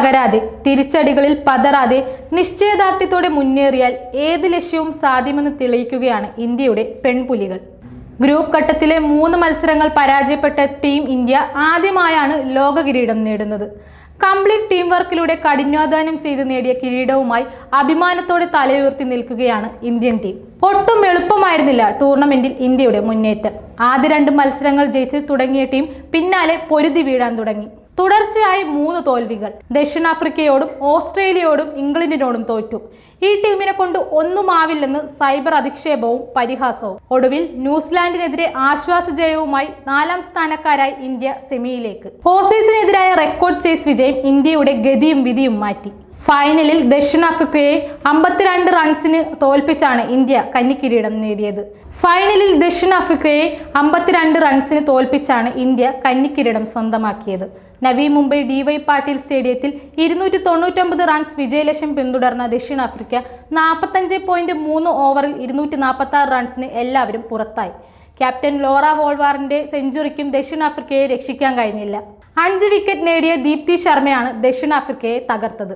തകരാതെ തിരിച്ചടികളിൽ പതറാതെ നിശ്ചയദാർഢ്യത്തോടെ മുന്നേറിയാൽ ഏത് ലക്ഷ്യവും സാധ്യമെന്ന് തെളിയിക്കുകയാണ് ഇന്ത്യയുടെ പെൺപുലികൾ. ഗ്രൂപ്പ് ഘട്ടത്തിലെ മൂന്ന് മത്സരങ്ങൾ പരാജയപ്പെട്ട ടീം ഇന്ത്യ ആദ്യമായാണ് ലോക കിരീടം നേടുന്നത്. കംപ്ലീറ്റ് ടീം വർക്കിലൂടെ കഠിനാധ്വാനം ചെയ്ത് നേടിയ കിരീടവുമായി അഭിമാനത്തോടെ തലയുയർത്തി നിൽക്കുകയാണ് ഇന്ത്യൻ ടീം. ഒട്ടും എളുപ്പമായിരുന്നില്ല ടൂർണമെന്റിൽ ഇന്ത്യയുടെ മുന്നേറ്റം. ആദ്യ രണ്ട് മത്സരങ്ങൾ ജയിച്ച് തുടങ്ങിയ ടീം പിന്നാലെ പൊരുതി വീഴാൻ തുടങ്ങി. തുടർച്ചയായി മൂന്ന് തോൽവികൾ. ദക്ഷിണാഫ്രിക്കയോടും ഓസ്ട്രേലിയയോടും ഇംഗ്ലണ്ടിനോടും തോറ്റു. ഈ ടീമിനെ കൊണ്ട് ഒന്നും ആവില്ലെന്ന് സൈബർ അധിക്ഷേപവും പരിഹാസവും. ഒടുവിൽ ന്യൂസിലാൻഡിനെതിരെ ആശ്വാസ ജയവുമായി നാലാം സ്ഥാനക്കാരായി ഇന്ത്യ സെമിയിലേക്ക്. ഓസീസിനെതിരായ റെക്കോർഡ് ചേസ് വിജയം ഇന്ത്യയുടെ ഗതിയും വിധിയും മാറ്റി. ഫൈനലിൽ ദക്ഷിണാഫ്രിക്കയെ അമ്പത്തിരണ്ട് റൺസിന് തോൽപ്പിച്ചാണ് ഇന്ത്യ കന്നിക്കിരീടം നേടിയത്. ഫൈനലിൽ ദക്ഷിണാഫ്രിക്കയെ അമ്പത്തിരണ്ട് റൺസിന് തോൽപ്പിച്ചാണ് ഇന്ത്യ കന്നിക്കിരീടം സ്വന്തമാക്കിയത്. നവി മുംബൈ ഡി വൈ പാട്ടീൽ സ്റ്റേഡിയത്തിൽ ഇരുന്നൂറ്റി തൊണ്ണൂറ്റൊമ്പത് റൺസ് വിജയലക്ഷ്യം പിന്തുടർന്ന ദക്ഷിണാഫ്രിക്ക നാൽപ്പത്തഞ്ച് പോയിന്റ് മൂന്ന് ഓവറിൽ ഇരുന്നൂറ്റി നാൽപ്പത്തി ആറ് റൺസിന് എല്ലാവരും പുറത്തായി. ക്യാപ്റ്റൻ ലോറ വോൾവാറിന്റെ സെഞ്ചുറിക്കും ദക്ഷിണാഫ്രിക്കയെ രക്ഷിക്കാൻ കഴിഞ്ഞില്ല. അഞ്ച് വിക്കറ്റ് നേടിയ ദീപ്തി ശർമ്മയാണ് ദക്ഷിണാഫ്രിക്കയെ തകർത്തത്.